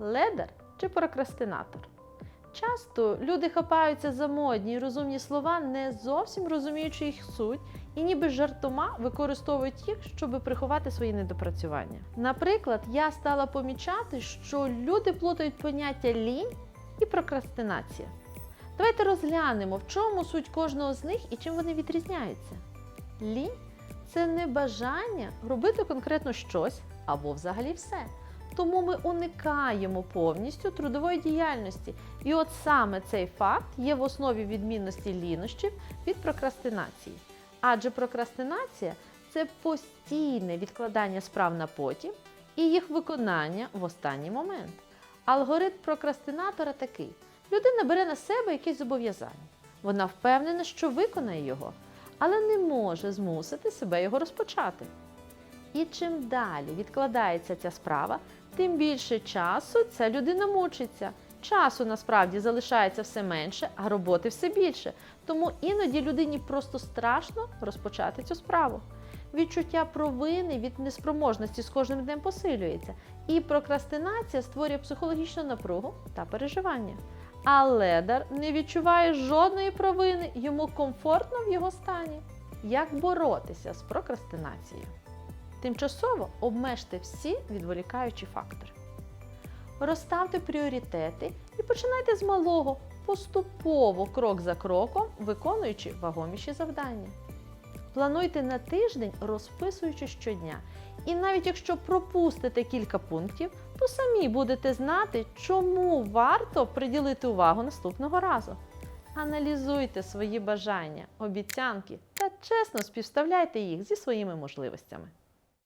ледар чи прокрастинатор. Часто люди хапаються за модні й розумні слова, не зовсім розуміючи їх суть, і ніби жартома використовують їх, щоб приховати свої недопрацювання. Наприклад, я стала помічати, що люди плутають поняття лінь і прокрастинація. Давайте розглянемо, в чому суть кожного з них і чим вони відрізняються. Лінь це не бажання робити конкретно щось або взагалі все. Тому ми уникаємо повністю трудової діяльності. І от саме цей факт є в основі відмінності лінощів від прокрастинації. Адже прокрастинація це постійне відкладання справ на потім і їх виконання в останній момент. Алгоритм прокрастинатора такий: людина бере на себе якесь зобов'язання. Вона впевнена, що виконає його, але не може змусити себе його розпочати. І чим далі відкладається ця справа, тим більше часу ця людина мучиться. Часу насправді залишається все менше, а роботи все більше. Тому іноді людині просто страшно розпочати цю справу. Відчуття провини від неспроможності з кожним днем посилюється, і прокрастинація створює психологічну напругу та переживання. А ледар не відчуває жодної провини, йому комфортно в його стані. Як боротися з прокрастинацією? Тимчасово обмежте всі відволікаючі фактори. Розставте пріоритети і починайте з малого, поступово, крок за кроком, виконуючи вагоміші завдання. Плануйте на тиждень, розписуючи щодня. І навіть якщо пропустите кілька пунктів, то самі будете знати, чому варто приділити увагу наступного разу. Аналізуйте свої бажання, обіцянки та чесно співставляйте їх зі своїми можливостями.